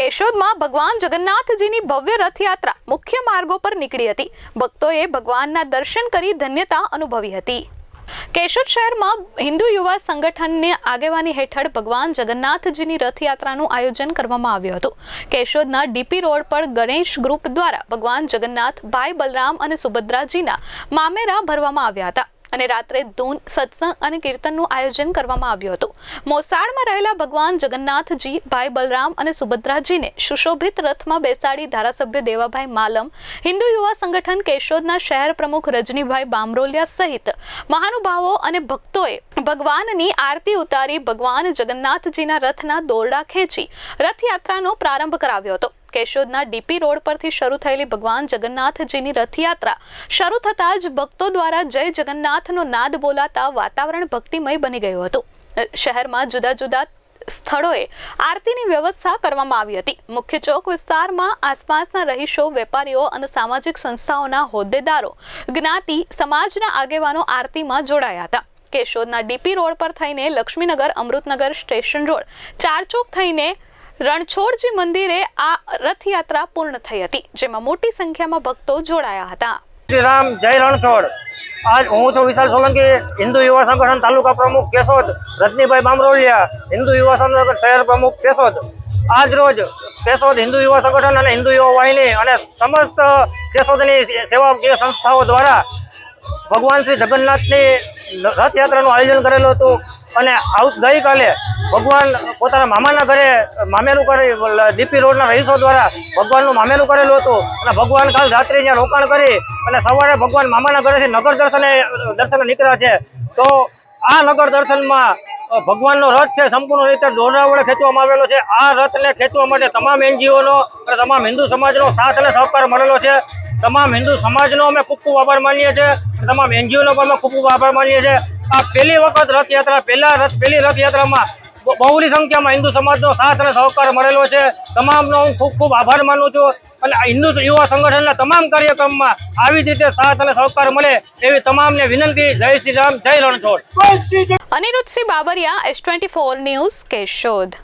કેશોદમાં ભગવાન જગન્નાથજીની ભવ્ય રથયાત્રા મુખ્ય માર્ગો પર નીકળી હતી. ભક્તોએ ભગવાનના દર્શન કરી ધન્યતા અનુભવી હતી. કેશોદ શહેરમાં હિન્દુ યુવા સંગઠનની આગેવાની હેઠળ ભગવાન જગન્નાથજીની રથયાત્રાનું આયોજન કરવામાં આવ્યું હતું. કેશોદના ડીપી રોડ પર ગણેશ ગ્રુપ દ્વારા ભગવાન જગન્નાથ, ભાઈ બલરામ અને સુભદ્રાજીના મામેરા ભરવામાં આવ્યા હતા. અને રાત્રે ધૂન, સત્સંગ અને કીર્તનનું આયોજન કરવામાં આવ્યું હતું. મોસાળમાં રહેલા ભગવાન જગન્નાથજી, ભાઈ બલરામ અને સુભદ્રાજીને સુશોભિત રથમાં બેસાડી ધારાસભ્ય દેવાભાઈ માલમ, હિન્દુ યુવા સંગઠન કેશોદના શહેર પ્રમુખ રજનીભાઈ બામરોલિયા સહિત મહાનુભાવો અને ભક્તોએ ભગવાનની આરતી ઉતારી ભગવાન જગન્નાથજીના રથના દોરડા ખેંચી રથયાત્રાનો પ્રારંભ કરાવ્યો હતો. કેશોદના ડીપી રોડ પરથી શરૂ થયેલી ભગવાન જગન્નાથજીની રથયાત્રા. શરૂ થતાં જ ભક્તો દ્વારા જય જગન્નાથનો નાદ બોલાતા વાતાવરણ ભક્તિમય બની ગયું હતું. શહેરમાં જુદા જુદા સ્થળોએ આરતીની વ્યવસ્થા કરવામાં આવી હતી. મુખ્ય ચોક વિસ્તારમાં આસપાસના રહીશો, વેપારીઓ અને સામાજિક સંસ્થાઓના હોદ્દેદારો, જ્ઞાતિ, સમાજના આગેવાનો આરતીમાં જોડાયા હતા. કેશોદના ડીપી રોડ પર થઈને લક્ષ્મીનગર, અમૃતનગર સ્ટેશન રોડ, ચારચોક થઈને રણછોડજી મંદિરે આ રથયાત્રા પૂર્ણ થઈ હતી, જેમાં મોટી સંખ્યામાં ભક્તો જોડાયા હતા. શ્રી રામ જય રણછોડ. આજ હું છું વિશાલ સોલંકી, હિન્દુ યુવા સંગઠન તાલુકા પ્રમુખ કેશોદ, રજનીભાઈ બામરોલિયા, હિન્દુ યુવા સંગઠન શહેર પ્રમુખ કેશોદ. આજ રોજ કેશોદ હિન્દુ યુવા સંગઠન અને હિન્દુ યુવા વાહિની અને સમસ્ત કેશોદની સેવાકીય સંસ્થાઓ દ્વારા ભગવાન શ્રી જગન્નાથની રથયાત્રાનું આયોજન કરેલું હતું. અને આવ ગઈકાલે ભગવાન પોતાના મામાના ઘરે મામેરું કરી ડીપી રોડના રહીશો દ્વારા ભગવાનનું મામેરું કરેલું હતું. અને ભગવાન કાલ રાત્રે ત્યાં રોકાણ કરી અને સવારે ભગવાન મામાના ઘરેથી નગર દર્શને દર્શને નીકળ્યા છે. તો આ નગર દર્શનમાં ભગવાનનો રથ છે, સંપૂર્ણ રીતે દોરડા વડે ખેંચવામાં આવેલો છે. આ રથને ખેંચવા માટે તમામ એનજીઓનો અને તમામ હિન્દુ સમાજનો સાથ અને સહકાર મળેલો છે. તમામ હિન્દુ સમાજનો અમે ખૂબ ખૂબ આભાર માનીએ છીએ. તમામ એનજીઓનો પણ અમે ખૂબ ખૂબ આભાર માનીએ છીએ. આ પહેલી વખત રથયાત્રા પહેલા રથ પહેલી રથયાત્રામાં બહુલી સંખ્યામાં હિન્દુ સમાજનો સાથ અને સહકાર મળેલો છે. તમામનો હું ખૂબ ખૂબ આભાર માનું છું. અને આ હિન્દુ યુવા સંગઠનના તમામ કાર્યક્રમમાં આવી જ રીતે સાથ અને સહકાર મળે એવી તમામને વિનંતી. જય શ્રી રામ જય Ranchhod. Aniruddhsinh Babariya S twenty four news Keshod.